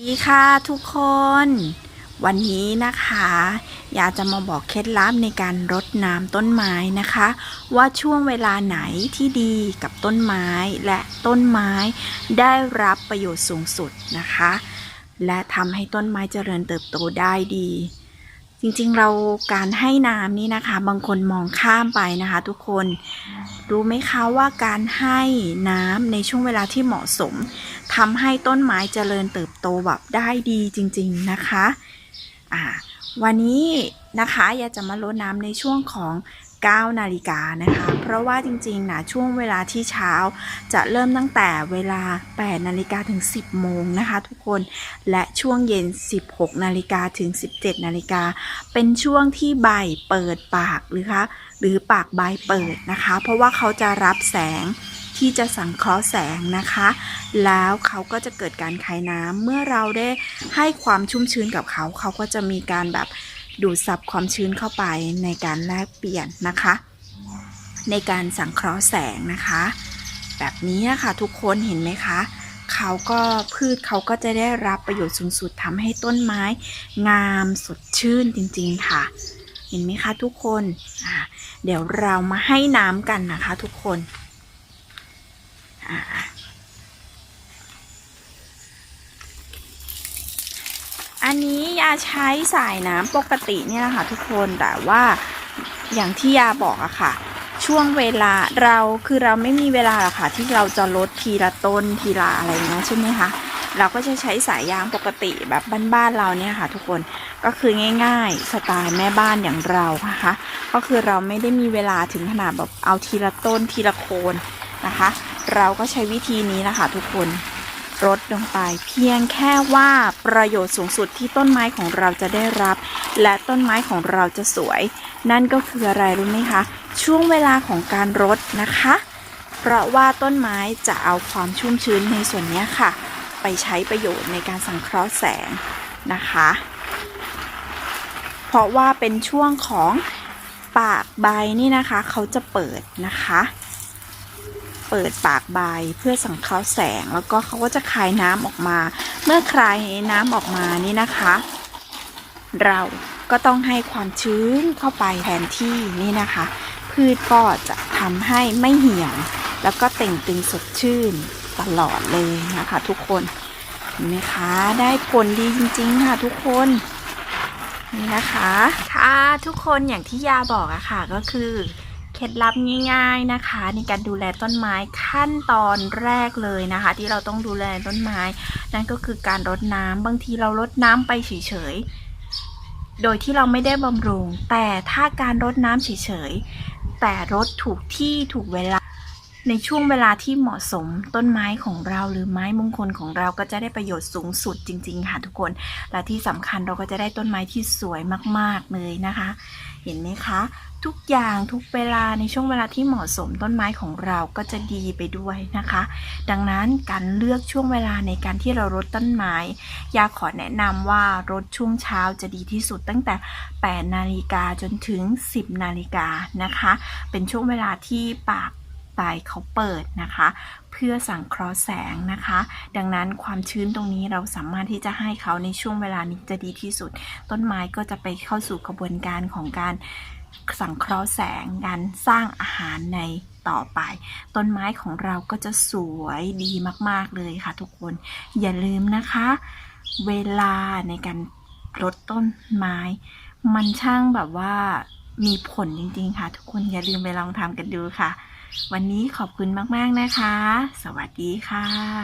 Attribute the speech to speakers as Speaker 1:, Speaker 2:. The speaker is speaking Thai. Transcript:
Speaker 1: สวัสดีค่ะทุกคน วันนี้นะคะอยากจะมาบอกเคล็ดลับในการรดน้ำต้นไม้นะคะ ว่าช่วงเวลาไหนที่ดีกับต้นไม้และต้นไม้ได้รับประโยชน์สูงสุดนะคะ และทำให้ต้นไม้เจริญเติบโตได้ดี จริงๆเราการให้น้ำนี่นะคะ บางคนมองข้ามไปนะคะ ทุกคนรู้ไหมคะว่าการให้น้ำในช่วงเวลาที่เหมาะสมทำให้ต้นไม้เจริญเติบโตแบบได้ดีจริง ๆนะคะอ่าวันนี้นะคะอยากจะมาลดน้ำในช่วงของ 9 นาฬิกานะคะ เพราะว่าจริงๆนะช่วงเวลาที่เช้าจะเริ่มตั้งแต่เวลา 8 นาฬิกาถึง 10 โมงนะคะ ทุกคน และช่วงเย็น 16 นาฬิกาถึง 17 นาฬิกา เป็นช่วงที่ใบเปิดปากหรือคะ หรือปากใบเปิดนะคะ เพราะว่าเขาจะรับแสงที่จะสังเคราะห์แสงนะคะ แล้วเขาก็จะเกิดการคายน้ำ เมื่อเราได้ให้ความชุ่มชื้นกับเขา เขาก็จะมีการแบบ ดูดซับความชื้นเข้าไปในการแลกเปลี่ยนนะคะ ในการสังเคราะห์แสงนะคะ แบบนี้นะคะทุกคนเห็นไหมคะเขาก็พืชเขาก็จะได้รับประโยชน์สูงสุดทำให้ต้นไม้ งามสดชื่นจริงๆค่ะ เห็นไหมคะทุกคนเดี๋ยวเรามาให้น้ำกันนะคะทุกคนอ่า อันนี้ยาใช้สายน้ำปกติเนี่ยนะคะทุกคนแต่ว่าอย่างที่ยาบอกอะค่ะ ช่วงเวลาเราคือเราไม่มีเวลาหรอกค่ะ ที่เราจะลดทีละต้นทีละอะไรเงี้ยใช่ไหมคะเราก็จะใช้สายยางปกติแบบบ้านๆเราเนี่ยค่ะ ทุกคนก็คือง่าย ๆ สไตล์แม่บ้านอย่างเรานะคะ ก็คือเราไม่ได้มีเวลาถึงขนาดแบบเอาทีละต้นทีละโคนนะคะ เราก็ใช้วิธีนี้นะคะ ทุกคน รดลงไป เพียงแค่ว่าประโยชน์สูงสุดที่ต้นไม้ของเราจะได้รับ และต้นไม้ของเราจะสวย นั่นก็คืออะไรรู้ไหมคะ ช่วงเวลาของการรดนะคะ เพราะว่าต้นไม้จะเอาความชุ่มชื้นในส่วนนี้ค่ะ ไปใช้ประโยชน์ในการสังเคราะห์แสงนะคะ เพราะว่าเป็นช่วงของปากใบนี่นะคะ เขาจะเปิดนะคะ เปิดปากใบเพื่อสังเคราะห์แสง แล้วก็เขาก็จะคายน้ำออกมา เมื่อคลายน้ำออกมานี่นะคะ เราก็ต้องให้ความชื้นเข้าไปแทนที่นี่นะคะ พืชก็จะทำให้ไม่เหี่ยวแล้วก็เต่งตึงสดชื่นตลอดเลยนะคะ ทุกคนเห็นไหมคะได้ผลดีจริงๆค่ะทุกคนนี่นะคะ ค่ะทุกคนอย่างที่ยาบอกอะค่ะก็คือ เคล็ดลับง่าย ๆนะคะ ในการดูแลต้นไม้ขั้นตอนแรกเลยนะคะ ที่เราต้องดูแลต้นไม้ นั่นก็คือการรดน้ำบางทีเรารดน้ำไปเฉยๆ โดยที่เราไม่ได้บำรุง แต่ถ้าการรดน้ำเฉยๆ แต่รดถูกที่ถูกเวลา ในช่วงเวลาที่เหมาะสมต้นไม้ของเราหรือไม้มงคลของเราก็จะได้ประโยชน์สูงสุดจริง ๆ ค่ะทุกคน และที่สำคัญเราก็จะได้ต้นไม้ที่สวยมาก ๆ เลยนะคะ เห็นไหมคะ ทุกอย่างทุกเวลาในช่วงเวลาที่เหมาะสมต้นไม้ของเราก็จะดีไปด้วยนะคะ ดังนั้นการเลือกช่วงเวลาในการที่เรารดต้นไม้ยาขอแนะนำว่ารดช่วงเช้าจะดีที่สุดตั้งแต่ 8 นาฬิกาจนถึง 10 นาฬิกานะคะ เป็นช่วงเวลาที่ปาก ปลายเขาเปิดนะคะ เพื่อสังเคราะห์แสงนะคะ ดังนั้นความชื้นตรงนี้เราสามารถที่จะให้เขาในช่วงเวลานี้จะดีที่สุด ต้นไม้ก็จะไปเข้าสู่กระบวนการของการสังเคราะห์แสงการสร้างอาหารในต่อไป ต้นไม้ของเราก็จะสวยดีมาก ๆ เลยค่ะทุกคน อย่าลืมนะคะ เวลาในการรดต้นไม้ มันช่างแบบว่ามีผลจริง ๆ ค่ะ ทุกคนอย่าลืมไปลองทำกันดูค่ะ วันนี้ขอบคุณมาก ๆ นะคะ สวัสดีค่ะ